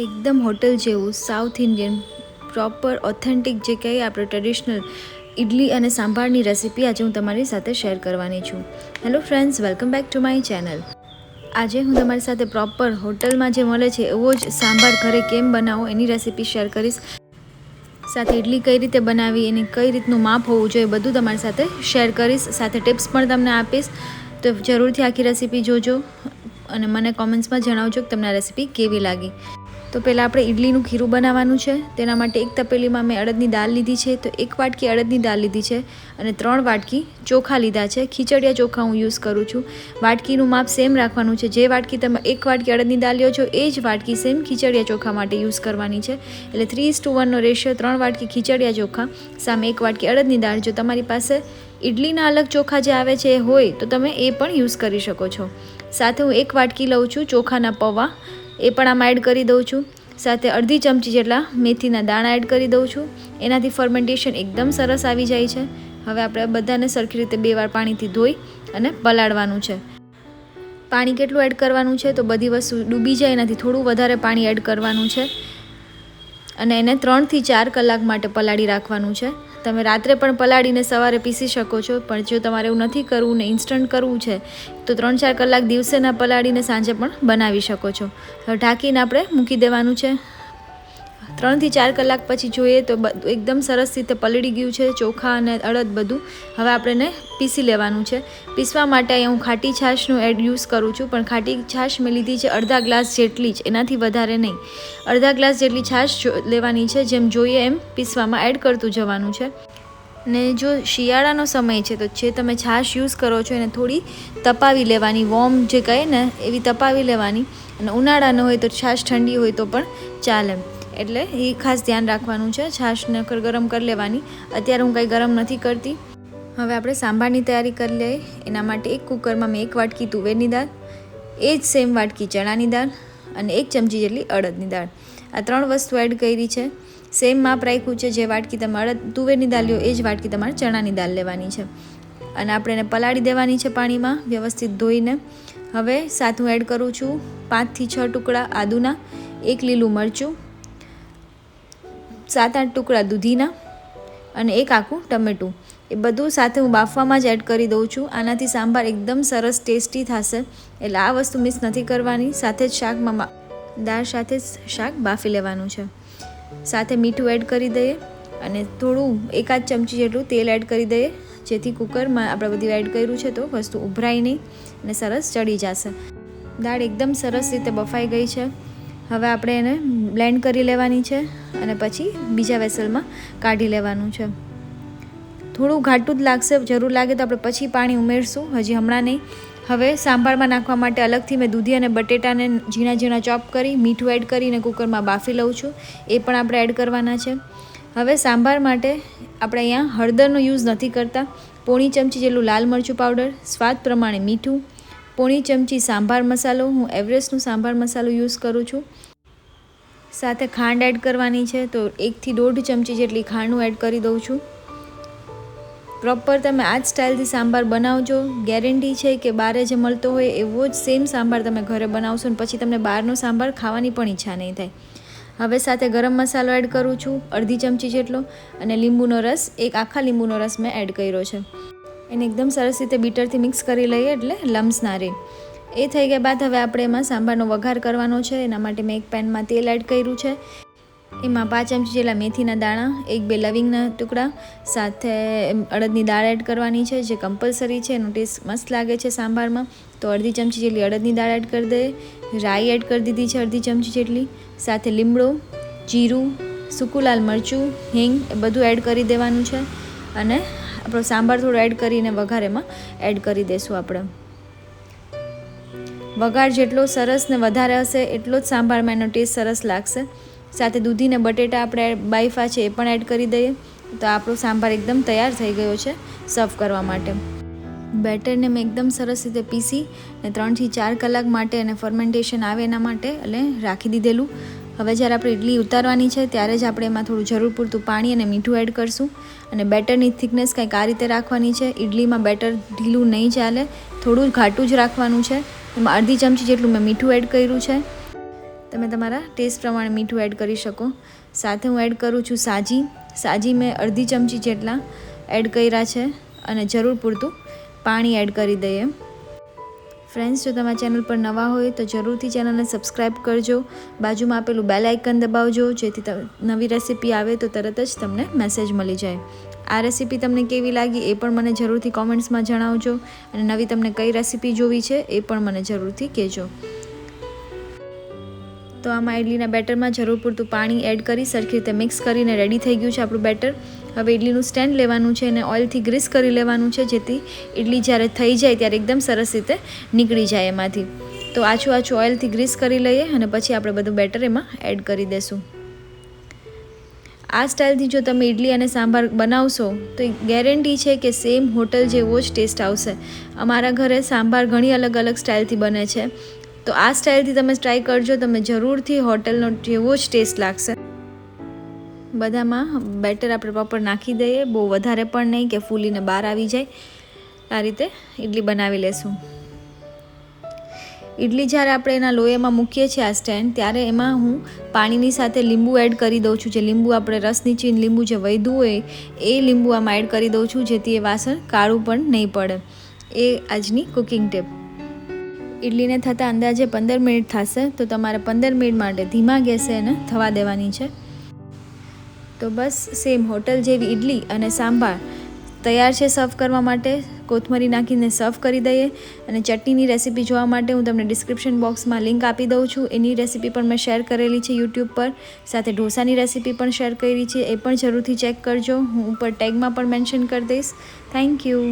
એકદમ હોટલ જેવું, south Indian, proper, authentic જે કહીએ આપણે ટ્રેડિશનલ ઇડલી અને સાંભારની રેસીપી આજે હું તમારી સાથે શેર કરવાની છું. Hello friends, welcome back to my channel. આજે હું તમારી સાથે પ્રોપર હોટલમાં જે મળે છે એવો જ સાંભાર ઘરે કેમ બનાવો એની રેસીપી શેર કરીશ. સાથે ઇડલી કઈ રીતે બનાવી, એની કઈ રીતનું માપ હોવું જોઈએ બધું તમારી સાથે શેર કરીશ. સાથે ટિપ્સ પણ તમને આપીશ. તો જરૂરથી આખી રેસીપી જોજો અને મને કોમેન્ટ્સમાં જણાવજો કે તમને આ રેસીપી કેવી લાગી. તો પહેલાં આપણે ઇડલીનું ખીરું બનાવવાનું છે. તેના માટે એક તપેલીમાં મેં અડદની દાળ લીધી છે. તો એક વાટકી અડદની દાળ લીધી છે અને ત્રણ વાટકી ચોખા લીધા છે. ખીચડિયા ચોખા હું યુઝ કરું છું. વાટકીનું માપ સેમ રાખવાનું છે. જે વાટકી તમે એક વાટકી અડદની દાળ લ્યો છો, એ જ વાટકી સેમ ખીચડિયા ચોખા માટે યુઝ કરવાની છે. એટલે થ્રી ટુ વનનો રેશિયો ત્રણ વાટકી ખીચડિયા ચોખા, સામે એક વાટકી અડદની દાળ. જો તમારી પાસે ઇડલીના અલગ ચોખા જે આવે છે એ હોય, તો તમે એ પણ યુઝ કરી શકો છો. સાથે હું એક વાટકી લઉં છું ચોખાના પૌવા. એ પણ આમાં એડ કરી દઉં છું. સાથે અડધી ચમચી જેટલા મેથીના દાણા એડ કરી દઉં છું. એનાથી ફર્મેન્ટેશન એકદમ સરસ આવી જાય છે. હવે આપણે બધાને સરખી રીતે બે વાર પાણીથી ધોઈ અને પલાળવાનું છે. પાણી કેટલું એડ કરવાનું છે તો બધી વસ્તુ ડૂબી જાય, એનાથી થોડું વધારે પાણી એડ કરવાનું છે. અને એને ત્રણથી ચાર કલાક માટે પલાળી રાખવાનું છે. તમે રાત્રે પણ પલાળીને સવારે પીસી શકો છો, પણ જો તમારે એવું નથી કરવું ને ઇન્સ્ટન્ટ કરવું છે, તો ત્રણ ચાર કલાક દિવસેના પલાળીને સાંજે પણ બનાવી શકો છો. હવે ઢાંકીને આપણે મૂકી દેવાનું છે. ત્રણથી ચાર કલાક પછી જોઈએ તો એકદમ સરસ રીતે પલળી ગયું છે, ચોખા અને અડદ બધું. હવે આપણે પીસી લેવાનું છે. પીસવા માટે અહીંયા હું ખાટી છાશનું એડ યુઝ કરું છું, પણ ખાટી છાશ મેં લીધી છે અડધા ગ્લાસ જેટલી જ, એનાથી વધારે નહીં. અડધા ગ્લાસ જેટલી છાશ લેવાની છે, જેમ જોઈએ એમ પીસવામાં એડ કરતું જવાનું છે. ને જો શિયાળાનો સમય છે, તો જે તમે છાશ યુઝ કરો છો, એને થોડી તપાવી લેવાની, વોર્મ જે કહે ને, એવી તપાવી લેવાની. અને ઉનાળાનો હોય તો છાશ ઠંડી હોય તો પણ ચાલે એટલે એ ખાસ ધ્યાન રાખવાનું છે, છાશ નકર ગરમ કરી લેવાની. અત્યારે હું કંઈ ગરમ નથી કરતી. હવે આપણે સાંભારની તૈયારી કરી લઈએ. એના માટે એક કુકરમાં મેં એક વાટકી તુવેરની દાળ, એ જ સેમ વાટકી ચણાની દાળ અને એક ચમચી જેટલી અડદની દાળ. આ ત્રણ વસ્તુ એડ કરી છે. સેમ માપ રાખ્યું છે, જે વાટકી તમે અડદ, તુવેરની દાળ લ્યો, એ જ વાટકી તમારે ચણાની દાળ લેવાની છે. અને આપણે એને પલાળી દેવાની છે પાણીમાં, વ્યવસ્થિત ધોઈને. હવે સાથ હું એડ કરું છું. પાંચથી છ ટુકડા આદુના, એક લીલું મરચું સાત આઠ ટુકડા દૂધીના અને એક આખું ટમેટું. એ બધું સાથે હું બાફવામાં જ એડ કરી દઉં છું. આનાથી સાંભાર એકદમ સરસ ટેસ્ટી થશે. એટલે આ વસ્તુ મિસ નથી કરવાની. સાથે જ શાકમાં દાળ સાથે જ શાક બાફી લેવાનું છે. સાથે મીઠું એડ કરી દઈએ અને થોડું એકાદ ચમચી જેટલું તેલ એડ કરી દઈએ. જેથી કુકરમાં આપણે બધું એડ કર્યું છે તો વસ્તુ ઉભરાય નહીં અને સરસ ચડી જશે. દાળ એકદમ સરસ રીતે બફાઈ ગઈ છે. હવે આપણે એને બ્લેન્ડ કરી લેવાની છે. અને પછી બીજા વેસલમાં કાઢી લેવાનું છે. થોડું ઘાટું જ લાગશે, જરૂર લાગે તો આપણે પછી પાણી ઉમેરશું. હજી હમણાં નહીં. હવે સાંભારમાં નાખવા માટે અલગથી મેં દૂધી અને બટેટાને ઝીણા ઝીણા ચોપ કરી, મીઠું એડ કરીને કુકરમાં બાફી લઉં છું. એ પણ આપણે એડ કરવાના છે. હવે સાંભાર માટે આપણે અહીંયા હળદરનો યુઝ નથી કરતા. પોણી ચમચી જેટલું લાલ મરચું પાવડર, સ્વાદ પ્રમાણે મીઠું. પોણી ચમચી સાંભાર મસાલો, હું એવરેસ્ટનું સાંભાર મસાલો યુઝ કરું છું. સાથે ખાંડ એડ કરવાની છે, તો એકથી દોઢ ચમચી જેટલી ખાંડનું એડ કરી દઉં છું. પ્રોપર તમે આ જ સ્ટાઇલથી સાંભાર બનાવજો. ગેરંટી છે કે બારે જે મળતો હોય એવો જ સેમ સાંભાર તમે ઘરે બનાવશો ને પછી તમને બહારનો સાંભાર ખાવાની પણ ઈચ્છા નહીં થાય. હવે સાથે ગરમ મસાલો એડ કરું છું, અડધી ચમચી જેટલો, અને લીંબુનો રસ, એક આખા લીંબુનો રસ મેં એડ કર્યો છે. એને એકદમ સરસ રીતે બીટરથી મિક્સ કરી લઈએ એટલે લમ્સ ના રહે. એ થઈ ગયા બાદ હવે આપણે એમાં સાંભારનો વઘાર કરવાનો છે. એના માટે મેં એક પેનમાં તેલ એડ કર્યું છે. એમાં પાંચ ચમચી જેટલા મેથીના દાણા, એક બે લવિંગના ટુકડા, સાથે અડદની દાળ એડ કરવાની છે, જે કમ્પલસરી છે, એનો ટેસ્ટ મસ્ત લાગે છે સાંભારમાં. તો અડધી ચમચી જેટલી અડદની દાળ એડ કરી દે. રાઈ એડ કરી દીધી છે અડધી ચમચી જેટલી. સાથે લીમડો, જીરું, સૂકું લાલ મરચું, હિંગ, એ બધું એડ કરી દેવાનું છે. અને આપણો સાંભાર થોડો એડ કરીને વઘારેમાં એડ કરી દઈશું આપણે. વઘાર જેટલો સરસ ને વધારે હશે, એટલો જ સાંભાળમાં એનો ટેસ્ટ સરસ લાગશે. સાથે દૂધીને બટેટા આપણે બાઈફા છે એ પણ એડ કરી દઈએ. તો આપણો સાંભાર એકદમ તૈયાર થઈ ગયો છે સર્વ કરવા માટે. બેટરને મેં એકદમ સરસ રીતે પીસી ને ત્રણથી ચાર કલાક માટે અને ફર્મેન્ટેશન આવે એના માટે એટલે રાખી દીધેલું. હવે જ્યારે આપણે ઇડલી ઉતારવાની છે, ત્યારે જ આપણે એમાં થોડું જરૂર પૂરતું પાણી અને મીઠું એડ કરશું. અને બેટરની થિકનેસ કંઈક આ રીતે રાખવાની છે. ઇડલીમાં બેટર ઢીલું નહીં ચાલે, થોડું ઘાટું જ રાખવાનું છે. એમાં અડધી ચમચી જેટલું મેં મીઠું એડ કર્યું છે. તમે તમારા ટેસ્ટ પ્રમાણે મીઠું એડ કરી શકો. સાથે હું એડ કરું છું સાજી. સાજી મેં અડધી ચમચી જેટલા એડ કર્યા છે અને જરૂર પૂરતું પાણી એડ કરી દઈએ ફ્રેન્ડ્સ જો તમારા ચેનલ પર નવા હોય તો જરૂરથી ચેનલને સબસ્ક્રાઈબ કરજો. બાજુમાં આપેલું બેલ આઇકન દબાવજો. જેથી નવી રેસીપી આવે તો તરત જ તમને મેસેજ મળી જાય. આ રેસીપી તમને કેવી લાગી એ પણ મને જરૂરથી કોમેન્ટ્સમાં જણાવજો. અને નવી તમને કઈ રેસીપી જોવી છે એ પણ મને જરૂરથી કહેજો. તો આમાં ઇડલીના બેટરમાં જરૂર પૂરતું પાણી એડ કરી સરખી રીતે મિક્સ કરીને રેડી થઈ ગયું છે આપણું બેટર. હવે ઇડલીનું સ્ટેન્ડ લેવાનું છે અને ઓઇલથી ગ્રીસ કરી લેવાનું છે જેથી ઇડલી જ્યારે થઈ જાય ત્યારે એકદમ સરસ રીતે નીકળી જાય એમાંથી. તો આછું આછું ઓઇલથી ગ્રીસ કરી લઈએ અને પછી આપણે બધું બેટર એમાં એડ કરી દેશું. આ સ્ટાઇલથી જો તમે ઇડલી અને સાંભાર બનાવશો, તો ગેરંટી છે કે સેમ હોટલ જેવો જ ટેસ્ટ આવશે. અમારા ઘરે સાંભાર ઘણી અલગ અલગ સ્ટાઇલથી બને છે. તો આ સ્ટાઇલથી તમે ટ્રાય કરજો, તમે જરૂરથી હોટલનો જેવો જ ટેસ્ટ લાગશે. બધામાં બેટર આપણે પ્રોપર નાખી દઈએ, બહુ વધારે પણ નહીં કે ફૂલીને બહાર આવી જાય. આ રીતે ઇડલી બનાવી લેશું. ઇડલી જ્યારે આપણે એના લોહીમાં મૂકીએ છીએ આ સ્ટેન્ડ, ત્યારે એમાં હું પાણીની સાથે લીંબુ એડ કરી દઉં છું. જે લીંબુ આપણે રસની ચીન લીંબુ જે વધ્યું હોય, એ લીંબુ આમાં એડ કરી દઉં છું, જેથી એ વાસણ કાળું પણ નહીં પડે. એ આજની કુકિંગ ટીપ. ઇડલીને થતાં અંદાજે પંદર મિનિટ થશે, તો તમારે પંદર મિનિટ માટે ધીમા ગેસે એને થવા દેવાની છે. તો બસ, સેમ હોટલ જેવી ઇડલી અને સાંભાર તૈયાર છે સર્વ કરવા માટે, કોથમરી નાખીને સર્વ કરી દઈએ અને ચટણીની રેસીપી જોવા માટે હું તમને ડિસ્ક્રિપ્શન બોક્સમાં લિંક આપી દઉં છું. એની રેસીપી પણ મેં શેર કરેલી છે યુટ્યુબ પર, સાથે ઢોસાની રેસીપી પણ શેર કરી છે, એ પણ જરૂરથી ચેક કરજો. હું ઉપર ટેગમાં પણ મેન્શન કરી દઈશ. Thank you.